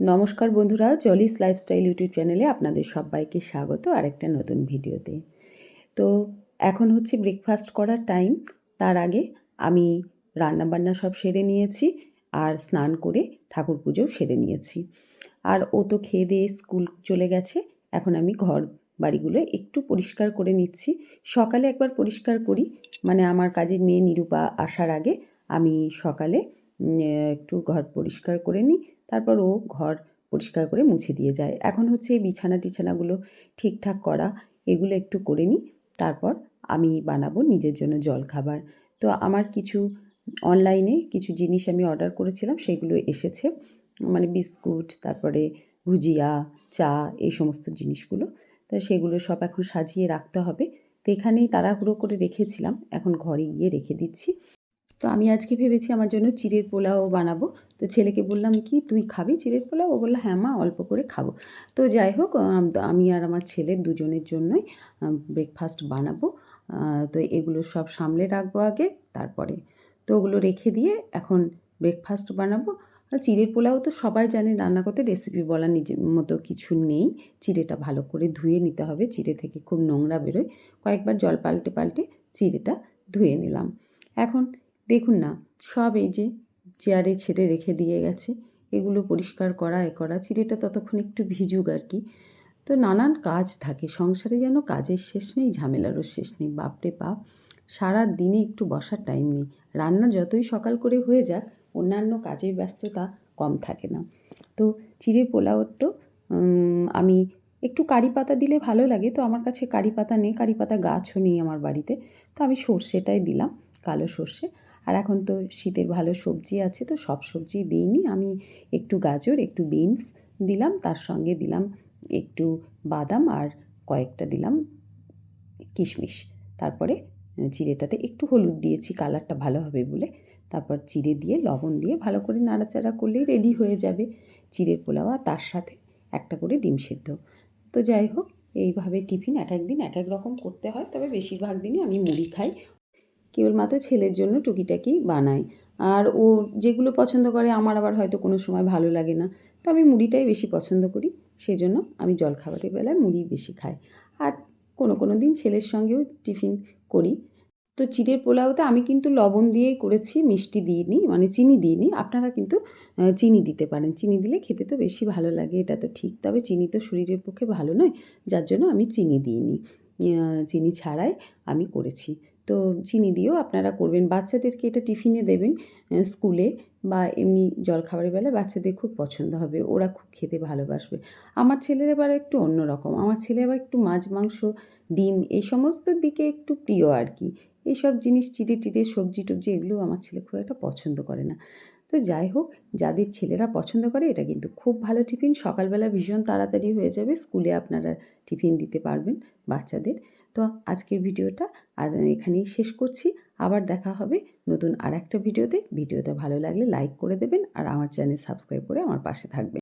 নমস্কার বন্ধুরা জলিস lifestyle YouTube চ্যানেলে আপনাদের সবাইকে স্বাগত আরেকটা নতুন ভিডিওতে। তো এখন হচ্ছে ব্রেকফাস্ট করার টাইম তার আগে আমি রান্নাবান্না সব সেরে নিয়েছি আর স্নান করে ঠাকুর পুজোও সেরে নিয়েছি। আর ও তো খেয়ে দিয়ে স্কুল চলে গেছে, এখন আমি ঘর বাড়িগুলো একটু পরিষ্কার করে নিচ্ছি। সকালে একবার পরিষ্কার করি মানে আমার কাজের মেয়ে নিরূপা আসার আগে আমি সকালে একটু ঘর পরিষ্কার করে নিই তারপর ও ঘর পরিষ্কার করে মুছে দিয়ে যায়। এখন হচ্ছে এই বিছানা টিছানাগুলো ঠিকঠাক করা, এগুলো একটু করে নিই। তারপর আমি বানাবো নিজের জন্য জল খাবার তো আমার কিছু অনলাইনে কিছু জিনিস আমি অর্ডার করেছিলাম, সেগুলো এসেছে। মানে বিস্কুট, তারপরে ভুজিয়া, চা, এই সমস্ত জিনিসগুলো। তো সেগুলো সব এখন সাজিয়ে রাখতে হবে। তো এখানেই তাড়াহুড়ো করে রেখেছিলাম, এখন ঘরে গিয়ে রেখে দিচ্ছি। তো আমি আজকে ভেবেছি আমার জন্য চিড়ের পোলাও বানাবো। তো ছেলেকে বললাম, কি, তুই খাবি চিড়ের পোলাও? ও বলল হ্যাঁ মা, অল্প করে খাব। তো যাই হোক, আমি আর আমার ছেলে দুজনের জন্যই ব্রেকফাস্ট বানাবো। তো এগুলো সব সামলে রাখব আগে, তারপরে। তো ওগুলো রেখে দিয়ে এখন ব্রেকফাস্ট বানাবো। চিড়ের পোলাও তো সবাই জানে, রান্না করতে রেসিপি বলা নিজের মতো কিছু নেই। চিড়েটা ভালো করে ধুয়ে নিতে হবে, চিড়ে থেকে খুব নোংরা বেরোয়। কয়েকবার জল পাল্টে পাল্টে চিড়েটা ধুয়ে নিলাম। এখন দেখুন না, সব এই যে চেয়ারে ছেড়ে রেখে দিয়ে গেছে, এগুলো পরিষ্কার করা, এ করা, চিড়েটা ততক্ষণ একটু ভিজুক আর কি। তো নানান কাজ থাকে, সংসারে যেন কাজের শেষ নেই, ঝামেলারও শেষ নেই, বাপরে বাপ। সারা দিনে একটু বসার টাইম নেই। রান্না যতই সকাল করে হয়ে যাক, অন্যান্য কাজের ব্যস্ততা কম থাকে না। তো চিড়ের পোলাও তো আমি একটু কারি পাতা দিলে ভালো লাগে, তো আমার কাছে কারি পাতা নেই, কারি পাতা গাছও নেই আমার বাড়িতে। তো আমি সর্ষেটাই দিলাম, কালো সর্ষে। আর এখন তো শীতের ভালো সবজি আছে, তো সব সবজি দিইনি। আমি একটু গাজর, একটু বিনস দিলাম, তার সঙ্গে দিলাম একটু বাদাম আর কয়েকটা দিলাম কিশমিশ। তারপরে চিড়েটাতে একটু হলুদ দিয়েছি, কালারটা ভালো হবে বলে। তারপর চিড়ে দিয়ে, লবণ দিয়ে ভালো করে নাড়াচাড়া করলেই রেডি হয়ে যাবে চিড়ের পোলাও। আর তার সাথে একটা করে ডিম সেদ্ধ। তো যাই হোক, এইভাবে টিফিন এক এক দিন এক এক রকম করতে হয়, তবে বেশিরভাগ দিনই আমি মুড়ি খাই। কেবলমাত্র ছেলের জন্য টুকিটাকি বানাই আর ও যেগুলো পছন্দ করে, আমার আবার হয়তো কোনো সময় ভালো লাগে না। তো আমি মুড়িটাই বেশি পছন্দ করি। সেজন্য আমি জলখাবারের বেলায় মুড়ি বেশি খাই। আর কোনো কোনো দিন ছেলের সঙ্গেও টিফিন করি। তো চিড়ের পোলাওতে আমি কিন্তু লবণ দিয়েই করেছি, মিষ্টি দিইনি মানে চিনি দিইনি। আপনারা কিন্তু চিনি দিতে পারেন। চিনি দিলে খেতে তো বেশি ভালো লাগে, এটা তো ঠিক। তবে চিনি তো শরীরের পক্ষে ভালো নয়, যার জন্য আমি চিনি দিইনি। চিনি ছাড়াই আমি করেছি। তো চিনি দিয়েও আপনারা করবেন। বাচ্চাদেরকে এটা টিফিনে দেবেন স্কুলে বা এমনি জলখাবারের বেলা বাচ্চাদের খুব পছন্দ হবে। ওরা খুব খেতে ভালোবাসবে। আমার ছেলের এবার একটু অন্যরকম আমার ছেলে আবার একটু মাছ, মাংস, ডিম এই সমস্ত দিকে একটু প্রিয় আর কি। এইসব জিনিস চিটে টিটে সবজি টবজি এগুলো আমার ছেলে খুব একটা পছন্দ করে না। তো যাই হোক, যাদের ছেলেরা পছন্দ করে, এটা কিন্তু খুব ভালো টিফিন। সকালবেলা ভীষণ তাড়াতাড়ি হয়ে যাবে, স্কুলে আপনারা টিফিন দিতে পারবেন বাচ্চাদের। তো আজকের ভিডিওটা আর এখানেই শেষ করছি। আবার দেখা হবে নতুন আর একটা ভিডিওতে। ভিডিওটা ভালো লাগলে লাইক করে দেবেন আর আমার চ্যানেল সাবস্ক্রাইব করে আমার পাশে থাকবেন।